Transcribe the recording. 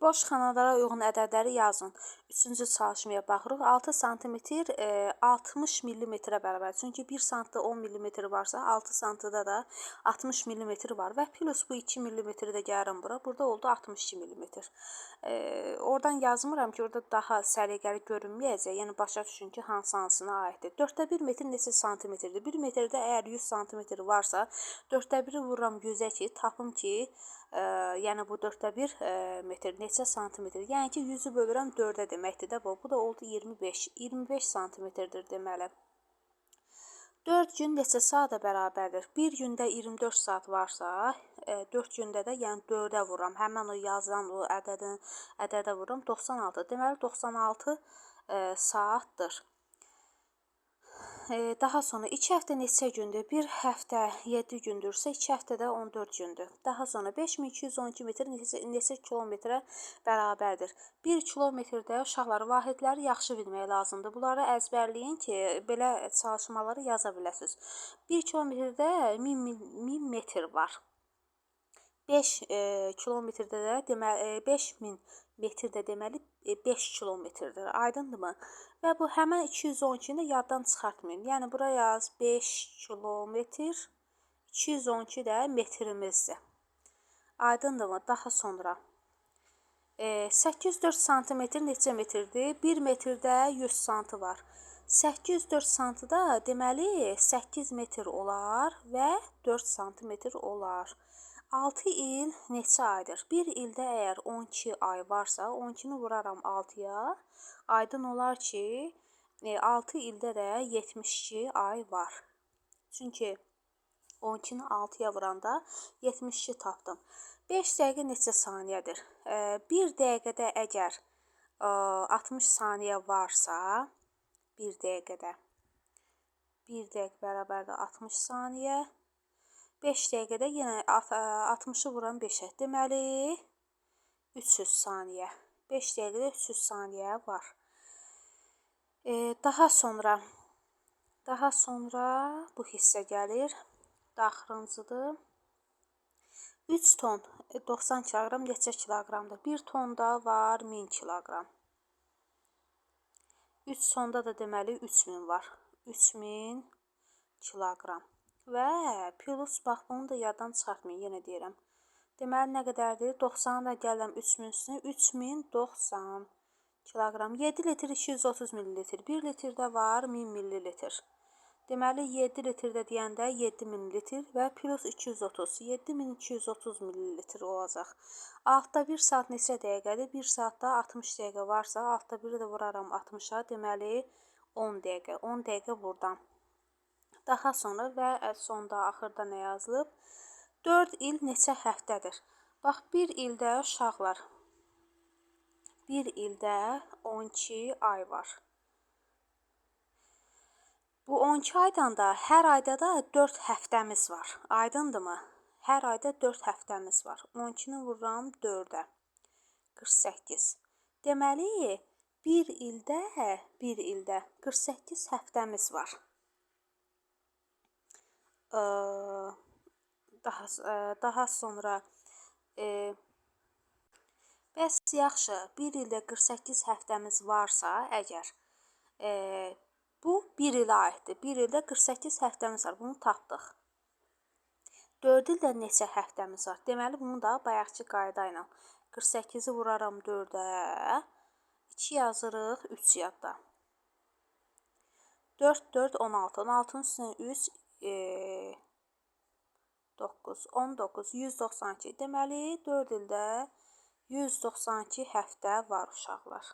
boş xanalara uyğun ədədləri yazın. Üçüncü çalışmaya baxırıq. 6 sm e, 60 mm-ə bərabərdir. Çünki 1 sm 10 mm varsa, 6 sm-da da 60 mm var və plus bu 2 mm də gəlirəm bura. Burada oldu 62 mm. E, oradan yazmıram ki, orada daha səliqəli görünməyəcək. Yəni başa düşün ki, hansı hansına aiddir. 4də 1 metr neçə santimetrdir? 1 metrdə əgər 100 sm varsa, 4də 1-i vururam 100-ə ki, tapım ki, ə, yəni bu 4də 1 ə, metr neçə santimetr? Yəni ki, 100-ü bölürəm 4-ə deməkdir də bu. Bu da oldu 25. 25 santimetrdir deməli. 4 gün neçə saata bərabərdir? 1 gündə 24 saat varsa, 4 gündə də yəni 4-ə vururam. Həmin o yazılan o ədədin ədədə vururam 96. Deməli 96 ə, saatdır daha sonra 2 həftə neçə gündür? 1 həftə 7 gündürsə, 2 həftədə 14 gündür. Daha sonra 5212 metr neçə, neçə kilometrə bərabərdir? 1 kilometrdə uşaqlar vahidləri yaxşı bilmək lazımdır. Bunları əzbərləyin ki, belə çalışmaları yaza biləsiniz. 1 kilometrdə 1000 1000 metr var. 5 e, kilometrdə də deməli e, 5000 metr də deməli e, 5 kilometrdir. Aydındırmı? Və bu həmin 212-ni yaddan çıxartmayın. Yəni bura yaz 5 kilometr 212 də metrimizdir. Aydındırmı? Daha sonra e, 804 sm neçə metrdir? 1 metrdə 100 sm var. 804 sm-da deməli 8 metr olar və 4 sm olar. 6 il neçə aydır? Bir ildə əgər 12 ay varsa, 12-ni vuraram 6-ya, aydın olar ki, 6 e, ildə də 72 ay var. Çünki 12-ni 6-ya vuranda 72 tapdım. 5 dəqiqə neçə saniyədir? 1 dəqiqədə əgər 60 saniyə varsa, 1 dəqiqədə 1 dəqiqə bərabərdir 60 saniyə. 5 dəqiqədə yenə 60-ı vuran 5-ə. Deməli 300 saniyə. 5 dəqiqədə 300 saniyə var. E, daha sonra daha sonra bu hissə gəlir. Daxırıncıdır. 3 ton 90 kiloqram neçə kiloqramdır? 1 tonda var 1000 kiloqram. 3 tonda da deməli 3000 var. 3000 kiloqram. Və plus bax bunu da yaddan çıxartmayın, yenə deyirəm. Deməli nə qədərdir? 90-ı da gəlirəm 3000 üstünə 3090 kiloqram. 7 litr 230 millilitr. 1 litrdə var 1000 millilitr. Deməli 7 litrdə deyəndə 7000 litr və plus 230 7230 millilitr olacaq. Altda 1 saat neçə dəqiqədir? 1 saatda 60 dəqiqə varsa, altda 1-i də vuraram 60-a, deməli 10 dəqiqə. 10 dəqiqə burdan. Daha sonra və sonda axırda nə yazılıb? 4 il neçə həftədir? Bax, bir ildə uşaqlar 1 ildə 12 ay var. Bu 12 aydan da hər ayda da 4 həftəmiz var. Aydındırmı? Hər ayda 4 həftəmiz var. 12-ni vururam 4-ə. 48. Deməli, bir ildə, bir ildə 48 həftəmiz var daha daha sonra e, bəs yaxşı, bir ildə 48 həftəmiz varsa, əgər e, bu 1 ilə aiddir. 1 ildə 48 həftəmiz var. Bunu tapdıq. 4 ildə neçə həftəmiz var? Deməli, bunu da bayaqçı qayda ilə 48-i vuraram 4-ə, 2 yazırıq, 3 yadda. 4, 4, 16. 16-nın üstünə 3, e, 9, 19, 192. Deməli, 4 ildə 192 həftə var uşaqlar.